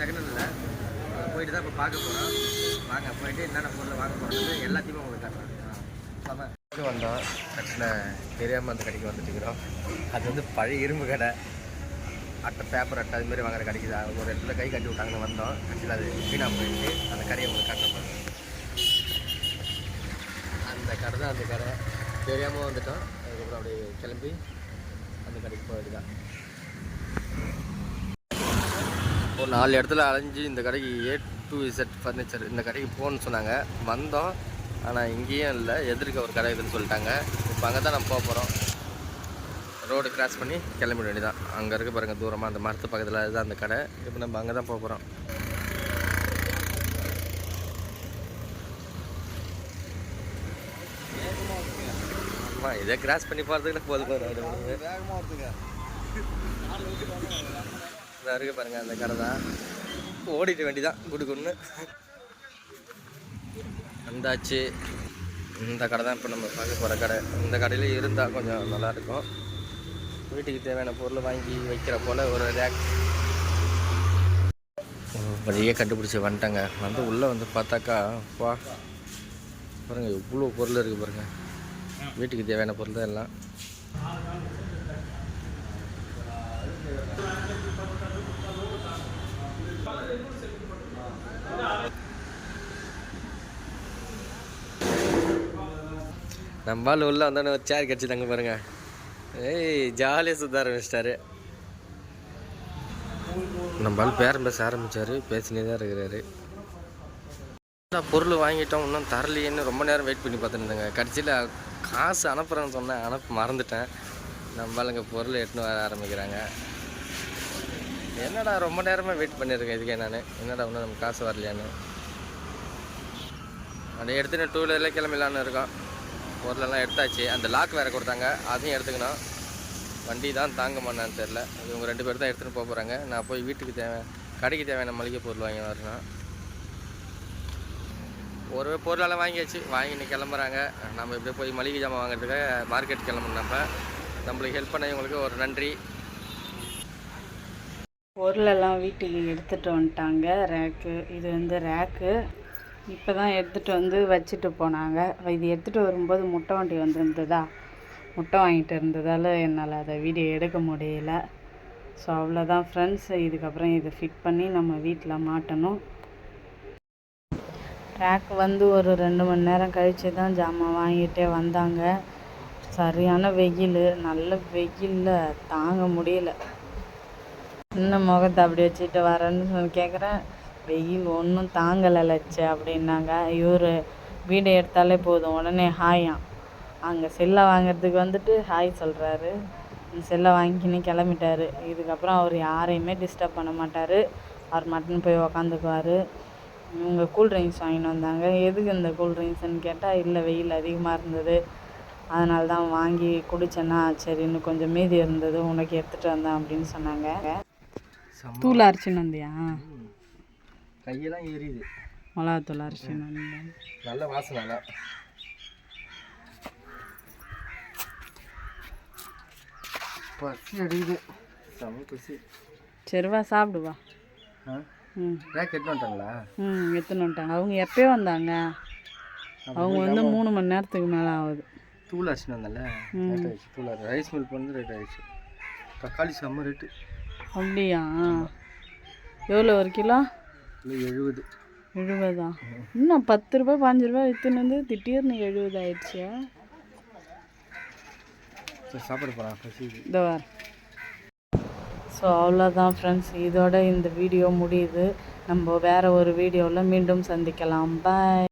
Second இல்லை போயிட்டு தான் இப்போ பார்க்க போகிறோம் வாங்க போயிட்டு என்னென்ன பொருள் வாங்க போகிறது எல்லாத்தையுமே உங்களுக்கு காட்டுறோம். வந்தோம். கட்டின தெரியாமல் அந்த கடைக்கு வந்துட்டுக்கிறோம். அது வந்து பழைய இரும்பு கடை. அட்டை பேப்பர் அட்டை அது மாதிரி வாங்குற கடைக்கு தான். ஒரு இடத்துல கை கட்டி விட்டாங்கன்னு வந்தோம். கடைசியில் அது வீணாக போயிட்டு அந்த கடையை உங்களுக்கு காட்டுறோம் அந்த கடை தான் அந்த கடை. தெரியாமல் வந்துட்டோம். அதுக்கப்புறம் அப்படியே கிளம்பி அந்த கடைக்கு போயிட்டு தான். ஒரு நாலு இடத்துல அலைஞ்சு இந்த கடைக்கு ஏ டு இசட் ஃபர்னிச்சர் இந்த கடைக்கு போகணும்னு சொன்னாங்க. வந்தோம். ஆனால் இங்கேயும் இல்லை. எதிர்க்க ஒரு கடை இதுன்னு சொல்லிட்டாங்க. இப்போ அங்கே தான் நம்ம போக போகிறோம் ரோடு கிராஸ் பண்ணி கிளம்பிட வேண்டியதான் அங்கே இருக்க பாருங்கள் தூரமாக அந்த மரத்து பக்கத்தில் அதுதான் அந்த கடை. இப்போ நம்ம அங்கே தான் போக போகிறோம் ஆமாம் இதை கிராஸ் பண்ணி போகிறதுக்கு போது போதும்? இதா இருக்கு பாருங்க அந்த கடை தான். ஓடிட்டு வேண்டிதான் குடுக்குன்னு வந்தாச்சு. இந்த கடை தான் இப்போ நம்ம பார்க்க போகிற கடை. இந்த கடையில் இருந்தால் கொஞ்சம் நல்லாயிருக்கும் வீட்டுக்கு தேவையான பொருள் வாங்கி வைக்கிற போல் ஒரு ரேக் வழியே கண்டுபிடிச்சி வந்துட்டேங்க. வந்து உள்ளே வந்து பார்த்தாக்கா வா. பாருங்கள் இவ்வளோ பொருள் இருக்குது பாருங்கள் வீட்டுக்கு தேவையான பொருள் தான் எல்லாம். நம்மால் உள்ள வந்தோடனே ஒரு சேர் கிடச்சி தங்க பாருங்க. ஏய் ஜாலியாக சுத்த ஆரம்பிச்சிட்டாரு. நம்மளால் பேரம் பேச ஆரம்பிச்சாரு பேசினே தான் இருக்கிறாரு. பொருள் வாங்கிட்டோம் இன்னும் தரலையேன்னு ரொம்ப நேரம் வெயிட் பண்ணி பார்த்துட்டு இருந்தேங்க கடைசியில் காசு அனுப்புகிறேன்னு சொன்னேன் அனுப்ப மறந்துட்டேன். நம்மளுங்க பொருள் எடுத்துன்னு வர ஆரம்பிக்கிறாங்க. என்னடா ரொம்ப நேரமாக வெயிட் பண்ணியிருக்கேன் இதுக்கே நான்? என்னடா இன்னும் நம்ம காசு வரலையான்னு? அதை எடுத்துன்னு டூ வீலரில் கிளம்பிடலான்னு இருக்கோம். பொருளெல்லாம் எடுத்தாச்சு. அந்த லாக் வேறு கொடுத்தாங்க. அதையும் எடுத்துக்கணும். வண்டி தான் தாங்க மாட்டான்னு தெரில அது இவங்க ரெண்டு பேர் தான் எடுத்துகிட்டு போக போகிறாங்க நான் போய் வீட்டுக்கு தேவை கடைக்கு தேவையான மளிகை பொருள் வாங்கி வரணும். ஒரு பொருளெல்லாம் வாங்கியாச்சு. வாங்கின்னு கிளம்புறாங்க. நம்ம இப்படியே போய் மளிகை ஜாமான் வாங்குறதுக்கு மார்க்கெட் கிளம்புனப்ப நம்மளுக்கு ஹெல்ப் பண்ண இவங்களுக்கு ஒரு நன்றி. பொருளெல்லாம் வீட்டுக்கு எடுத்துகிட்டு வந்துட்டாங்க. ரேக்கு. இது வந்து ரேக்கு. இப்போ தான் எடுத்துகிட்டு வந்து வச்சுட்டு போனாங்க. இது எடுத்துகிட்டு வரும்போது முட்டை வண்டி வந்திருந்ததா? முட்டை வாங்கிட்டு இருந்ததால் என்னால் அதை வீடியோ எடுக்க முடியல. ஸோ அவ்வளோதான் ஃப்ரெண்ட்ஸ் இதுக்கப்புறம் இதை ஃபிட் பண்ணி நம்ம வீட்டில் மாட்டணும். ரேக் வந்து ஒரு ரெண்டு மணி நேரம் கழித்து தான் ஜாமான் வாங்கிட்டே வந்தாங்க. சரியான வெயில். நல்ல வெயிலில் தாங்க முடியல. இன்னும் முகத்தை அப்படி வச்சுட்டு வரேன்னு சொல்லி கேட்குறேன் வெயில் ஒன்றும் தாங்கலை லட்ச அப்படின்னாங்க. இவர் வீடியோ எடுத்தாலே போதும். உடனே ஹாயாம் அங்கே செல்லை வாங்குறதுக்கு வந்துட்டு ஹாய் சொல்கிறாரு செல்லை வாங்கிக்கின்னு கிளம்பிட்டாரு. இதுக்கப்புறம் அவர் யாரையுமே டிஸ்டர்ப் பண்ண மாட்டார். அவர் மட்டும் போய் உக்காந்துக்குவார். இவங்க கூல் ட்ரிங்க்ஸ் வாங்கிட்டு வந்தாங்க. எதுக்கு இந்த கூல்ட்ரிங்க்ஸ்னு கேட்டால் இல்லை வெயில் அதிகமாக இருந்தது. அதனால தான் வாங்கி குடிச்சேன்னா சரின்னு கொஞ்சம் மீதி இருந்தது உனக்கு எடுத்துகிட்டு வந்தேன் அப்படின்னு சொன்னாங்க. தூள் அரைச்சின்னு வந்தியா? கையெல்லாம் எரியுது. மிளகாத்தூள் அரைச்சின்னு வந்தேன். நல்ல வாசனை பசி அடிக்குது. செம பசி. சரிவா சாப்பிடு வா. ஆ? ம். எடுத்து வந்துட்டாங்களா? ம் எடுத்துன்னு வந்துட்டாங்க. அவங்க எப்பயோ வந்தாங்க. அவங்க வந்து மூணு மணி நேரத்துக்கு மேலே ஆகுது. தூள் அரிசி வந்தல தூள் ரைஸ் மில்க் வந்து ரேட் ஆயிடுச்சு. தக்காளி செம்ம ரேட்டு அப்படியா? எவ்வளோ ஒரு கிலோ? எழுபது. எழுபதா? இன்னும் பத்து ரூபாய் பாஞ்சு ரூபாய் விற்றுன்னு வந்து திடீர்னு எழுபது ஆயிடுச்சு சரி சாப்பிட பசி இந்த வார் ஸோ அவ்வளோதான் ஃப்ரெண்ட்ஸ் இதோட இந்த வீடியோ முடியுது. நம்ம வேறு ஒரு வீடியோவில் மீண்டும் சந்திக்கலாம். பாய்